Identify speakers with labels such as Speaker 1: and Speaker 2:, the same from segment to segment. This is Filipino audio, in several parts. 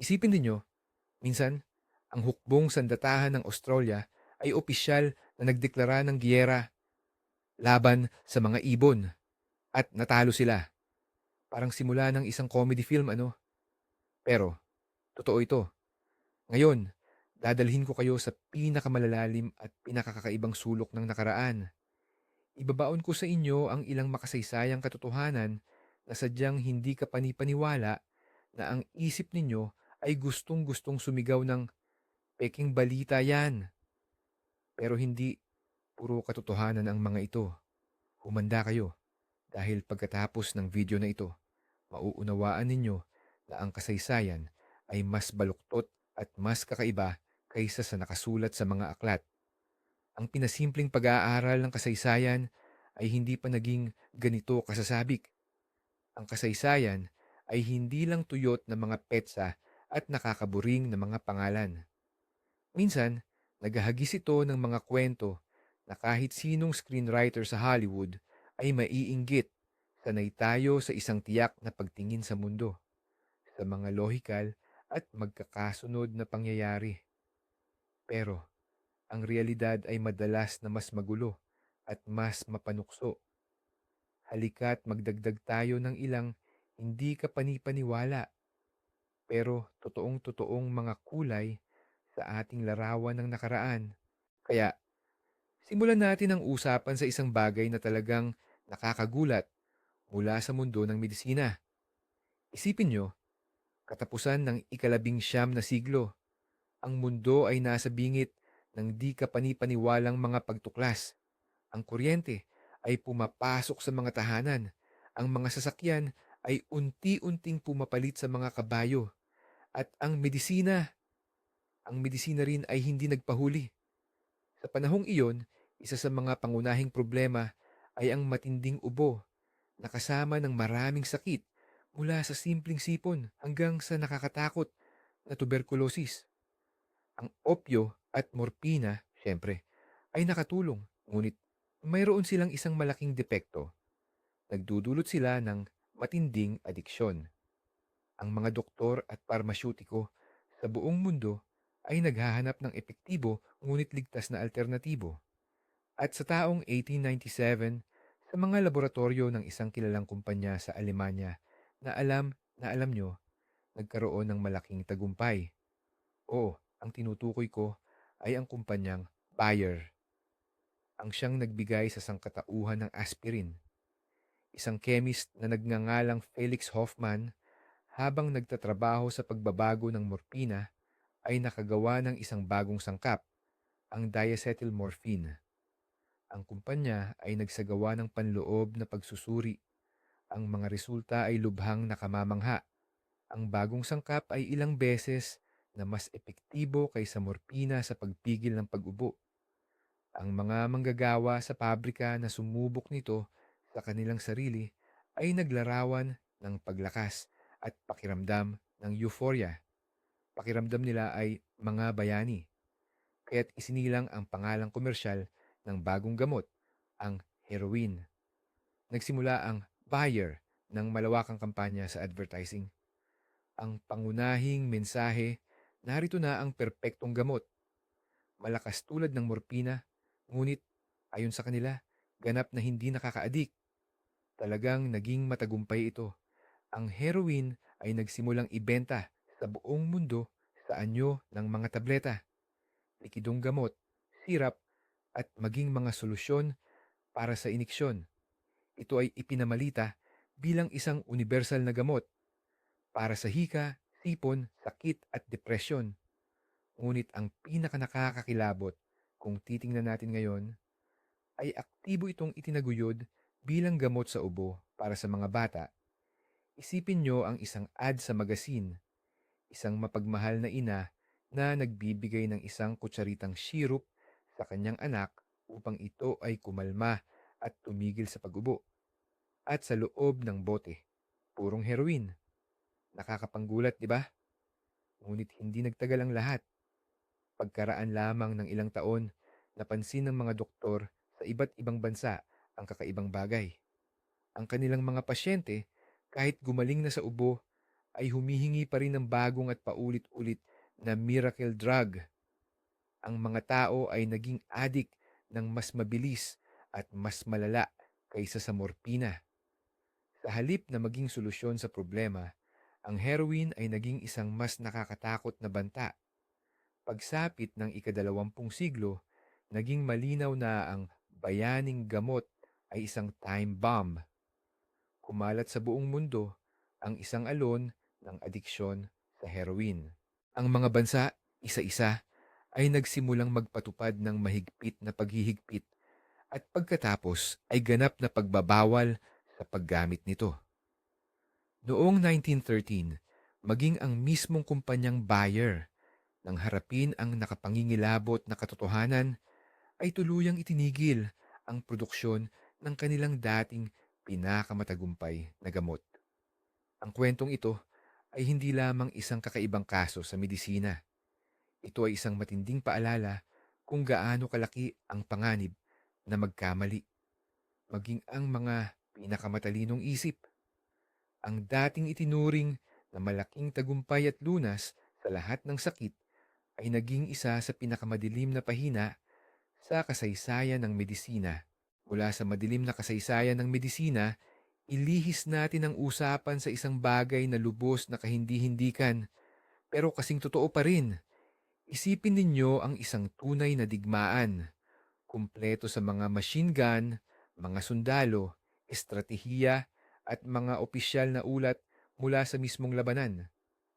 Speaker 1: Isipin ninyo, minsan, ang hukbong sandatahan ng Australia ay opisyal na nagdeklara ng giyera laban sa mga ibon at natalo sila. Parang simula ng isang comedy film ano. Pero, totoo ito. Ngayon, dadalhin ko kayo sa pinakamalalalim at pinakakakaibang sulok ng nakaraan. Ibabaon ko sa inyo ang ilang makasaysayang katotohanan na sadyang hindi ka panipaniwala na ang isip ninyo ay gustong-gustong sumigaw ng peking balita yan. Pero hindi puro katotohanan ang mga ito. Humanda kayo dahil pagkatapos ng video na ito, mauunawaan ninyo na ang kasaysayan ay mas baluktot at mas kakaiba kaysa sa nakasulat sa mga aklat. Ang pinasimpleng pag-aaral ng kasaysayan ay hindi pa naging ganito kasasabik. Ang kasaysayan ay hindi lang tuyot na mga petsa at nakakaburing na mga pangalan. Minsan, naghahagis ito ng mga kwento na kahit sinong screenwriter sa Hollywood ay maiinggit sanay tayo sa isang tiyak na pagtingin sa mundo, sa mga lohikal at magkakasunod na pangyayari. Pero, ang realidad ay madalas na mas magulo at mas mapanukso. Halika't magdagdag tayo ng ilang hindi ka panipaniwala pero totoong-totoong mga kulay sa ating larawan ng nakaraan. Kaya, simulan natin ang usapan sa isang bagay na talagang nakakagulat mula sa mundo ng medisina. Isipin nyo, katapusan ng ikalabing siyam na siglo, ang mundo ay nasa bingit ng di ka panipaniwalang mga pagtuklas. Ang kuryente ay pumapasok sa mga tahanan. Ang mga sasakyan ay unti-unting pumapalit sa mga kabayo. At ang medisina, ang medisina rin ay hindi nagpahuli. Sa panahong iyon, isa sa mga pangunahing problema ay ang matinding ubo na kasama ng maraming sakit mula sa simpleng sipon hanggang sa nakakatakot na tuberculosis. Ang opyo at morpina, syempre, ay nakatulong, ngunit mayroon silang isang malaking depekto. Nagdudulot sila ng matinding adiksyon. Ang mga doktor at parmasyutiko sa buong mundo ay naghahanap ng epektibo ngunit ligtas na alternatibo. At sa taong 1897, sa mga laboratorio ng isang kilalang kumpanya sa Alemanya na alam na alam nyo, nagkaroon ng malaking tagumpay. Oo, ang tinutukoy ko ay ang kumpanyang Bayer. Ang siyang nagbigay sa sangkatauhan ng aspirin. Isang chemist na nagngangalang Felix Hoffman habang nagtatrabaho sa pagbabago ng morpina ay nakagawa ng isang bagong sangkap, ang diacetylmorphine. Ang kumpanya ay nagsagawa ng panloob na pagsusuri. Ang mga resulta ay lubhang nakamamangha. Ang bagong sangkap ay ilang beses na mas epektibo kaysa morpina sa pagpigil ng pag-ubo. Ang mga manggagawa sa pabrika na sumubok nito sa kanilang sarili ay naglarawan ng paglakas at pakiramdam ng euphoria. Pakiramdam nila ay mga bayani. Kaya't isinilang ang pangalang komersyal ng bagong gamot, ang heroin. Nagsimula ang buyer ng malawakang kampanya sa advertising. Ang pangunahing mensahe, narito na ang perpektong gamot. Malakas tulad ng morpina, ngunit ayon sa kanila, ganap na hindi nakakaadik. Talagang naging matagumpay ito. Ang heroin ay nagsimulang ibenta sa buong mundo sa anyo ng mga tableta, likidong gamot, sirap at maging mga solusyon para sa iniksyon. Ito ay ipinamalita bilang isang universal na gamot para sa hika, sipon, sakit at depresyon. Ngunit ang pinaka nakakakilabot kung titingnan natin ngayon ay aktibo itong itinaguyod bilang gamot sa ubo para sa mga bata. Isipin nyo ang isang ad sa magasin, isang mapagmahal na ina na nagbibigay ng isang kutsaritang syrup sa kanyang anak upang ito ay kumalma at tumigil sa pag-ubo. At sa loob ng bote, purong heroin. Nakakapanggulat, di ba? Ngunit hindi nagtagal ang lahat. Pagkaraan lamang ng ilang taon, napansin ng mga doktor sa iba't ibang bansa ang kakaibang bagay. Ang kanilang mga pasyente, kahit gumaling na sa ubo, ay humihingi pa rin ng bagong at paulit-ulit na miracle drug. Ang mga tao ay naging adik ng mas mabilis at mas malala kaysa sa morpina. Sa halip na maging solusyon sa problema, ang heroin ay naging isang mas nakakatakot na banta. Pagsapit ng ikadalawampung siglo, naging malinaw na ang bayaning gamot ay isang time bomb. Kumalat sa buong mundo ang isang alon ng adiksyon sa heroin. Ang mga bansa, isa-isa, ay nagsimulang magpatupad ng mahigpit na paghihigpit at pagkatapos ay ganap na pagbabawal sa paggamit nito. Noong 1913, maging ang mismong kumpanyang buyer nang harapin ang nakapangingilabot na katotohanan ay tuluyang itinigil ang produksyon ng kanilang dating pinakamatagumpay na gamot. Ang kwentong ito ay hindi lamang isang kakaibang kaso sa medisina. Ito ay isang matinding paalala kung gaano kalaki ang panganib na magkamali, maging ang mga pinakamatalinong isip. Ang dating itinuring na malaking tagumpay at lunas sa lahat ng sakit ay naging isa sa pinakamadilim na pahina sa kasaysayan ng medisina. Mula sa madilim na kasaysayan ng medisina, ilihis natin ang usapan sa isang bagay na lubos na kahindi-hindikan, pero kasing totoo pa rin. Isipin ninyo ang isang tunay na digmaan, kumpleto sa mga machine gun, mga sundalo, estratehiya at mga opisyal na ulat mula sa mismong labanan.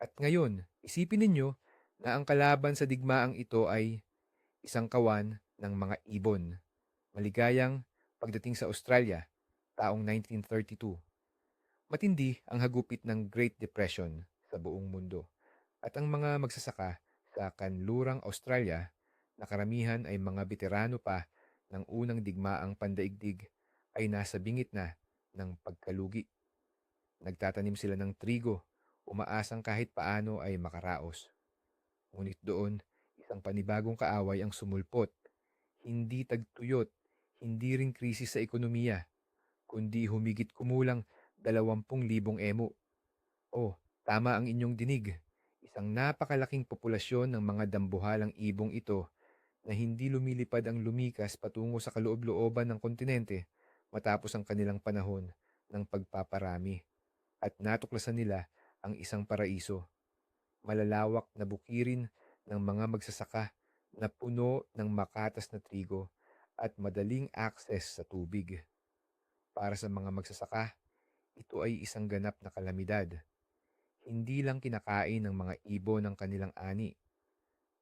Speaker 1: At ngayon, isipin ninyo na ang kalaban sa digmaang ito ay isang kawan ng mga ibon. Maligayang pagdating sa Australia, taong 1932. Matindi ang hagupit ng Great Depression sa buong mundo. At ang mga magsasaka sa kanlurang Australia na karamihan ay mga veterano pa ng unang digmaang pandaigdig ay nasa bingit na ng pagkalugi. Nagtatanim sila ng trigo, umaasang kahit paano ay makaraos. Ngunit doon, isang panibagong kaaway ang sumulpot. Hindi tagtuyot, hindi rin krisis sa ekonomiya, kundi humigit kumulang dalawampung libong emo. Oh, tama ang inyong dinig. Isang napakalaking populasyon ng mga dambuhalang ibong ito na hindi lumilipad ang lumikas patungo sa kaloob-looban ng kontinente matapos ang kanilang panahon ng pagpaparami at natuklasan nila ang isang paraiso malalawak na bukirin ng mga magsasaka na puno ng makatas na trigo at madaling akses sa tubig. Para sa mga magsasaka, ito ay isang ganap na kalamidad. Hindi lang kinakain ng mga ibon ng kanilang ani.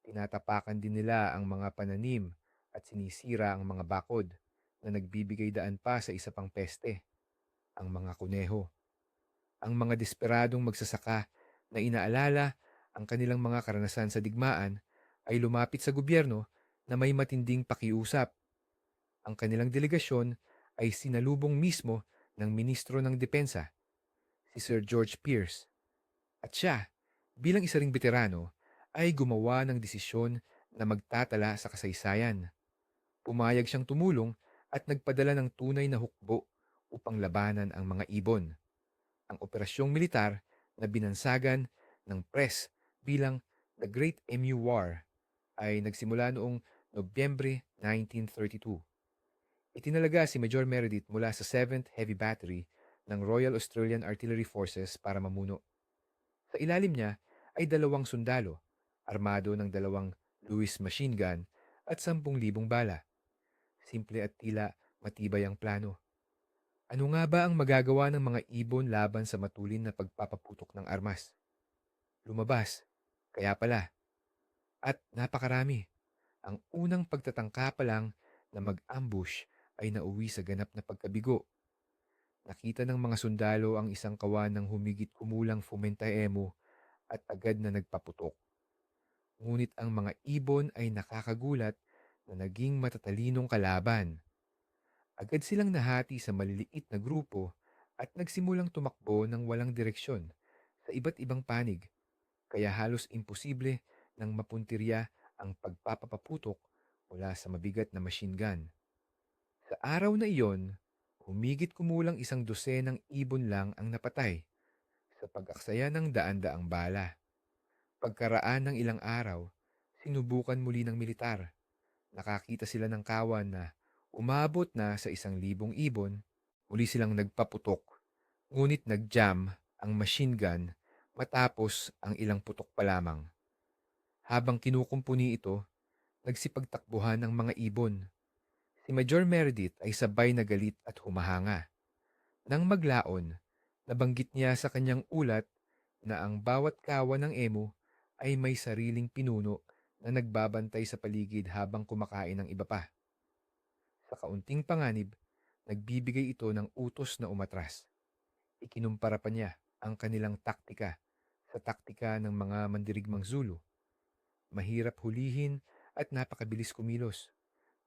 Speaker 1: Tinatapakan din nila ang mga pananim at sinisira ang mga bakod na nagbibigay daan pa sa isa pang peste, ang mga kuneho. Ang mga desperadong magsasaka na inaalala ang kanilang mga karanasan sa digmaan ay lumapit sa gobyerno na may matinding pakiusap. Ang kanilang delegasyon ay sinalubong mismo ng Ministro ng Depensa, si Sir George Pierce. At siya, bilang isa ring veterano, ay gumawa ng desisyon na magtatala sa kasaysayan. Pumayag siyang tumulong at nagpadala ng tunay na hukbo upang labanan ang mga ibon. Ang operasyong militar na binansagan ng press bilang The Great Emu War ay nagsimula noong Nobyembre 1932. Itinalaga si Major Meredith mula sa 7th Heavy Battery ng Royal Australian Artillery Forces para mamuno. Sa ilalim niya ay dalawang sundalo, armado ng dalawang Lewis machine gun at 10,000 bala. Simple at tila matibay ang plano. Ano nga ba ang magagawa ng mga ibon laban sa matulin na pagpapaputok ng armas? Lumabas kaya pala. At napakarami. Ang unang pagtatangka pa lang na mag-ambush ay nauwi sa ganap na pagkabigo. Nakita ng mga sundalo ang isang kawan ng humigit kumulang fumentaemo at agad na nagpaputok. Ngunit ang mga ibon ay nakakagulat na naging matatalinong kalaban. Agad silang nahati sa maliliit na grupo at nagsimulang tumakbo ng walang direksyon sa iba't ibang panig kaya halos imposible nang mapuntirya ang pagpapapaputok mula sa mabigat na machine gun. Sa araw na iyon, humigit kumulang isang dosenang ibon lang ang napatay. Sa sa pag-aksaya ng daan-daang bala. Pagkaraan ng ilang araw, sinubukan muli ng militar. Nakakita sila ng kawan na umabot na sa isang libong ibon, muli silang nagpaputok. Ngunit nag-jam ang machine gun matapos ang ilang putok pa lamang. Habang kinukumpuni ito, nagsipagtakbuhan ang mga ibon. Si Major Meredith ay sabay na galit at humahanga. Nang maglaon, nabanggit niya sa kanyang ulat na ang bawat kawan ng emo ay may sariling pinuno na nagbabantay sa paligid habang kumakain ng iba pa. Sa kaunting panganib, nagbibigay ito ng utos na umatras. Ikinumpara pa niya ang kanilang taktika sa taktika ng mga mandirigmang Zulu. Mahirap hulihin at napakabilis kumilos.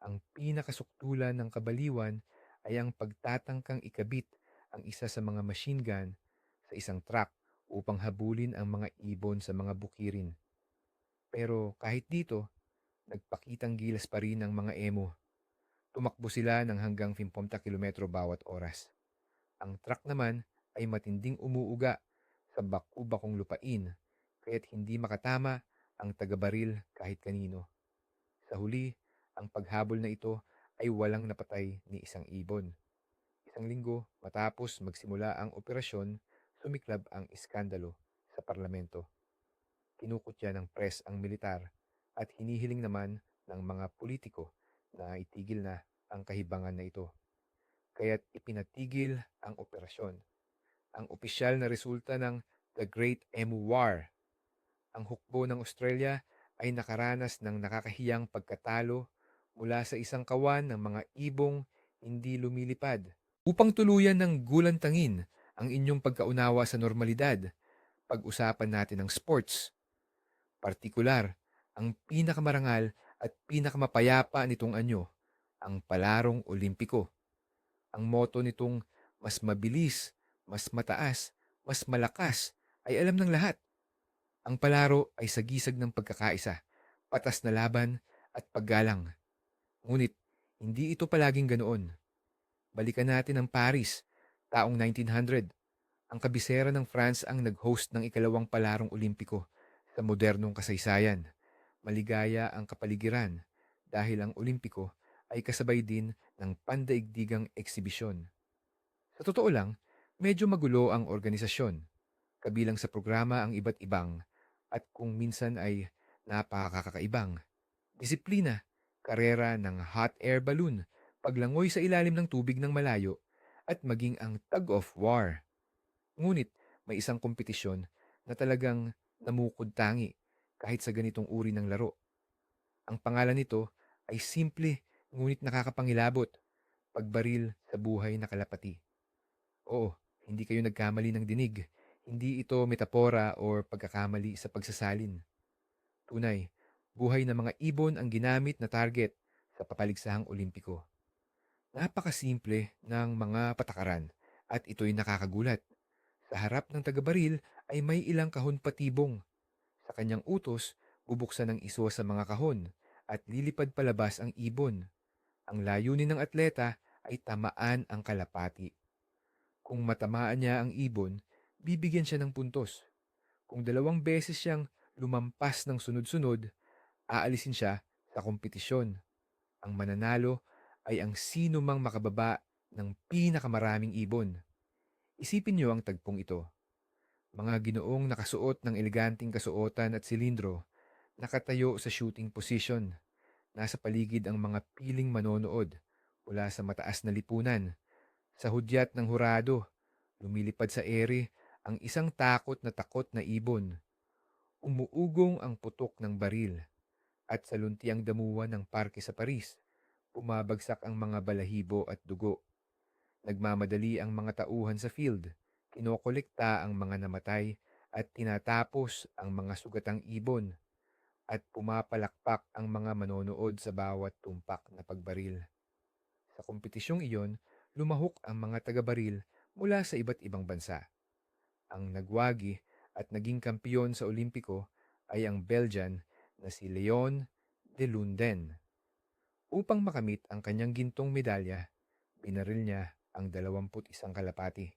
Speaker 1: Ang pinakasuktulan ng kabaliwan ay ang pagtatangkang ikabit ang isa sa mga machine gun sa isang truck upang habulin ang mga ibon sa mga bukirin. Pero kahit dito, nagpakitang gilas pa rin ang mga emo. Tumakbo sila ng hanggang 50 kilometro bawat oras. Ang truck naman ay matinding umuuga sa baku-bakong lupain kaya't hindi makatama ang tagabaril kahit kanino. Sa huli, ang paghabol na ito ay walang napatay ni isang ibon. Isang linggo matapos magsimula ang operasyon, sumiklab ang iskandalo sa parlamento. Kinukutya ng press ang militar at hinihiling naman ng mga politiko na itigil na ang kahibangan na ito. Kaya't ipinatigil ang operasyon. Ang opisyal na resulta ng The Great Emu War. Ang hukbo ng Australia ay nakaranas ng nakakahiyang pagkatalo mula sa isang kawan ng mga ibong hindi lumilipad. Upang tuluyan ng gulantangin ang inyong pagkaunawa sa normalidad, pag-usapan natin ang sports. Partikular, ang pinakamarangal at pinakamapayapa nitong anyo, ang palarong olimpiko. Ang moto nitong mas mabilis, mas mataas, mas malakas ay alam ng lahat. Ang palaro ay sagisag ng pagkakaisa, patas na laban at paggalang. Ngunit, hindi ito palaging ganoon. Balikan natin ang Paris, taong 1900. Ang kabisera ng France ang nag-host ng ikalawang palarong olimpiko sa modernong kasaysayan. Maligaya ang kapaligiran dahil ang olimpiko ay kasabay din ng pandaigdigang eksibisyon. Sa totoo lang, medyo magulo ang organisasyon. Kabilang sa programa ang iba't ibang at kung minsan ay napakakakaibang. Disiplina, karera ng hot air balloon, paglangoy sa ilalim ng tubig ng malayo, at maging ang tug of war. Ngunit may isang kompetisyon na talagang namukod tangi kahit sa ganitong uri ng laro. Ang pangalan nito ay simple ngunit nakakapangilabot, pagbaril sa buhay na kalapati. Oo, hindi kayo nagkamali ng dinig. Hindi ito metapora o pagkakamali sa pagsasalin. Tunay, buhay ng mga ibon ang ginamit na target sa papaligsahang olimpiko. Napakasimple ng mga patakaran at ito'y nakakagulat. Sa harap ng tagabaril ay may ilang kahon patibong. Sa kanyang utos, bubuksan ng iso sa mga kahon at lilipad palabas ang ibon. Ang layunin ng atleta ay tamaan ang kalapati. Kung matamaan niya ang ibon, bibigyan siya ng puntos. Kung dalawang beses siyang lumampas ng sunod-sunod, aalisin siya sa kompetisyon. Ang mananalo ay ang sino mang makababa ng pinakamaraming ibon. Isipin niyo ang tagpong ito. Mga ginoong nakasuot ng eleganting kasuotan at silindro, nakatayo sa shooting position. Nasa paligid ang mga piling manonood mula sa mataas na lipunan. Sa hudyat ng hurado, lumilipad sa ere ang isang takot na takot na ibon. Umuugong ang putok ng baril at sa luntiang damuhan ng parke sa Paris, bumabagsak ang mga balahibo at dugo. Nagmamadali ang mga tauhan sa field, kinokolekta ang mga namatay at tinatapos ang mga sugatang ibon at pumapalakpak ang mga manonood sa bawat tumpak na pagbaril. Sa kompetisyong iyon, lumahok ang mga taga-baril mula sa iba't ibang bansa. Ang nagwagi at naging kampiyon sa Olimpiko ay ang Belgian na si Leon de Lunden. Upang makamit ang kanyang gintong medalya, binaril niya ang 21 kalapati.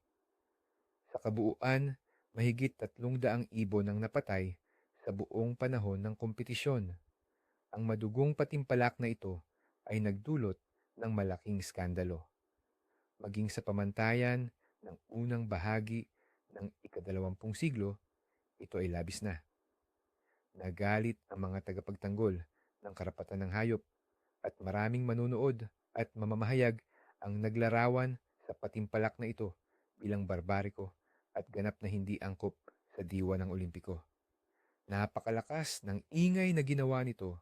Speaker 1: Sa kabuuan, mahigit tatlong daang ibon ang napatay sa buong panahon ng kompetisyon. Ang madugong patimpalak na ito ay nagdulot ng malaking skandalo. Maging sa pamantayan ng unang bahagi ng ikadalawampung siglo, ito ay labis na. Nagalit ang mga tagapagtanggol ng karapatan ng hayop at maraming manunood at mamamahayag ang naglarawan sa patimpalak na ito bilang barbariko at ganap na hindi angkop sa diwa ng Olimpiko. Napakalakas ng ingay na ginawa nito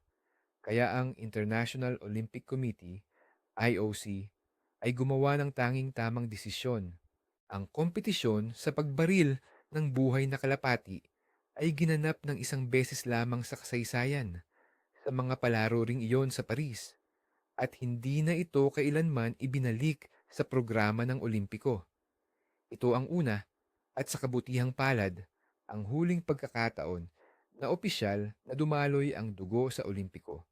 Speaker 1: kaya ang International Olympic Committee, IOC, ay gumawa ng tanging tamang desisyon. Ang kompetisyon sa pagbaril ng buhay na kalapati ay ginanap ng isang beses lamang sa kasaysayan sa mga palaro ring iyon sa Paris at hindi na ito kailanman ibinalik sa programa ng Olimpiko. Ito ang una at sa kabutihang palad ang huling pagkakataon na opisyal na dumaloy ang dugo sa Olimpiko,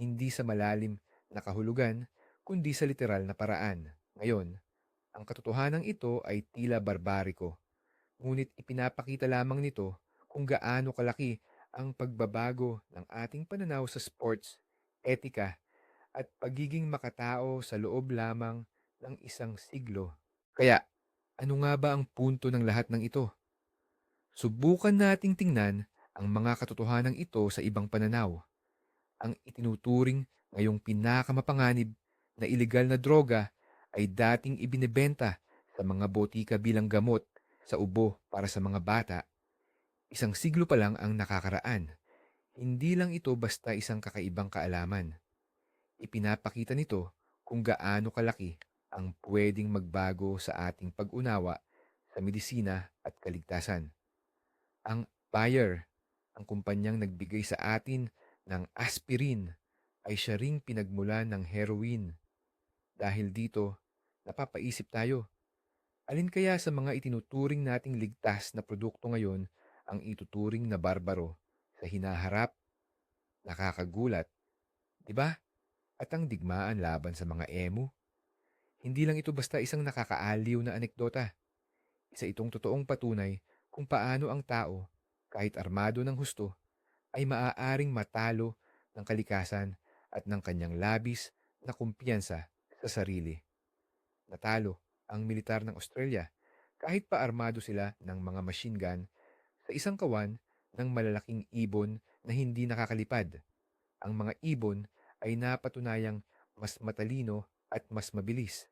Speaker 1: hindi sa malalim na kahulugan kundi sa literal na paraan. Ngayon, ang katotohanan ito ay tila barbariko, ngunit ipinapakita lamang nito kung gaano kalaki ang pagbabago ng ating pananaw sa sports, etika, at pagiging makatao sa loob lamang ng isang siglo. Kaya, ano nga ba ang punto ng lahat ng ito? Subukan nating tingnan ang mga katotohanan ito sa ibang pananaw. Ang itinuturing ngayong pinakamapanganib na ilegal na droga ay dating ibinebenta sa mga botika bilang gamot sa ubo para sa mga bata. Isang siglo pa lang ang nakakaraan. Hindi lang ito basta isang kakaibang kaalaman. Ipinapakita nito kung gaano kalaki ang pwedeng magbago sa ating pag-unawa sa medisina at kaligtasan. Ang Bayer, ang kumpanyang nagbigay sa atin ng aspirin, ay siya ring pinagmulan ng heroin. Dahil dito, napapaisip tayo, alin kaya sa mga itinuturing nating ligtas na produkto ngayon ang ituturing na barbaro sa hinaharap? Nakakagulat, di ba? At ang digmaan laban sa mga emu? Hindi lang ito basta isang nakakaaliw na anekdota. Isa itong totoong patunay kung paano ang tao, kahit armado ng husto, ay maaaring matalo ng kalikasan at ng kanyang labis na kumpiyansa sa sarili. Natalo ang militar ng Australia kahit pa armado sila ng mga machine gun sa isang kawan ng malalaking ibon na hindi nakakalipad. Ang mga ibon ay napatunayang mas matalino at mas mabilis.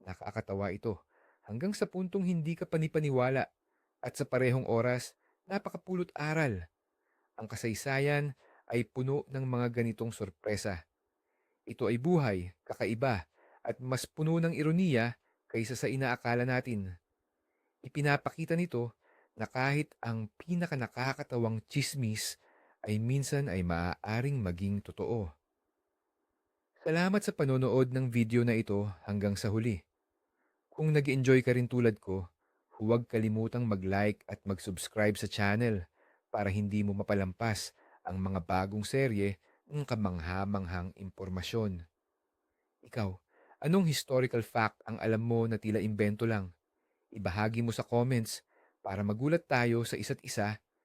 Speaker 1: Nakakatawa ito hanggang sa puntong hindi ka panipaniwala at sa parehong oras napakapulot aral. Ang kasaysayan ay puno ng mga ganitong sorpresa. Ito ay buhay, kakaiba, at mas puno ng ironiya kaysa sa inaakala natin. Ipinapakita nito na kahit ang pinakanakakatawang chismis ay minsan ay maaaring maging totoo. Salamat sa panonood ng video na ito hanggang sa huli. Kung nag enjoy ka rin tulad ko, huwag kalimutang mag-like at mag-subscribe sa channel para hindi mo mapalampas ang mga bagong serye ng kamangha-manghang impormasyon. Ikaw, anong historical fact ang alam mo na tila imbento lang? Ibahagi mo sa comments para magulat tayo sa isa't isa